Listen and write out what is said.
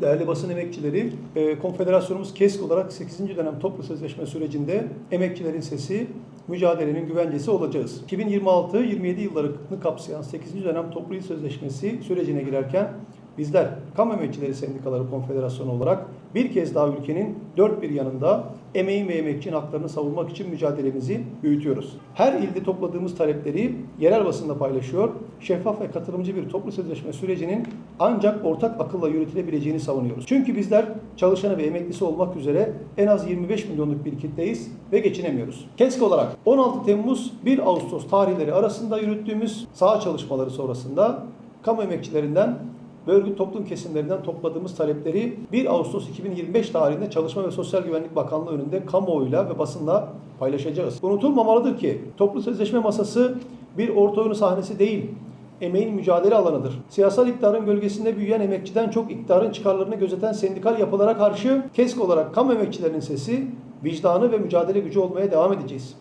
Değerli basın emekçileri, e, Konfederasyonumuz KESK olarak 8. dönem toplu sözleşme sürecinde emekçilerin sesi, mücadelenin güvencesi olacağız. 2026-27 yıllarını kapsayan 8. dönem toplu sözleşmesi sürecine girerken bizler Kamu Emekçileri Sendikaları Konfederasyonu olarak bir kez daha ülkenin dört bir yanında emeğin ve emekçinin haklarını savunmak için mücadelemizi büyütüyoruz. Her ilde topladığımız talepleri yerel basında paylaşıyor, şeffaf ve katılımcı bir toplu sözleşme sürecinin ancak ortak akılla yürütülebileceğini savunuyoruz. Çünkü bizler çalışanı ve emeklisi olmak üzere en az 25 milyonluk bir kitleyiz ve geçinemiyoruz. KESK olarak 16 Temmuz 1 Ağustos tarihleri arasında yürüttüğümüz saha çalışmaları sonrasında kamu emekçilerinden ve örgüt toplum kesimlerinden topladığımız talepleri 1 Ağustos 2025 tarihinde Çalışma ve Sosyal Güvenlik Bakanlığı önünde kamuoyuyla ve basınla paylaşacağız. Unutulmamalıdır ki toplu sözleşme masası bir orta oyunu sahnesi değil, emeğin mücadele alanıdır. Siyasal iktidarın gölgesinde büyüyen emekçiden çok iktidarın çıkarlarını gözeten sendikal yapılara karşı KESK olarak kamu emekçilerinin sesi, vicdanı ve mücadele gücü olmaya devam edeceğiz.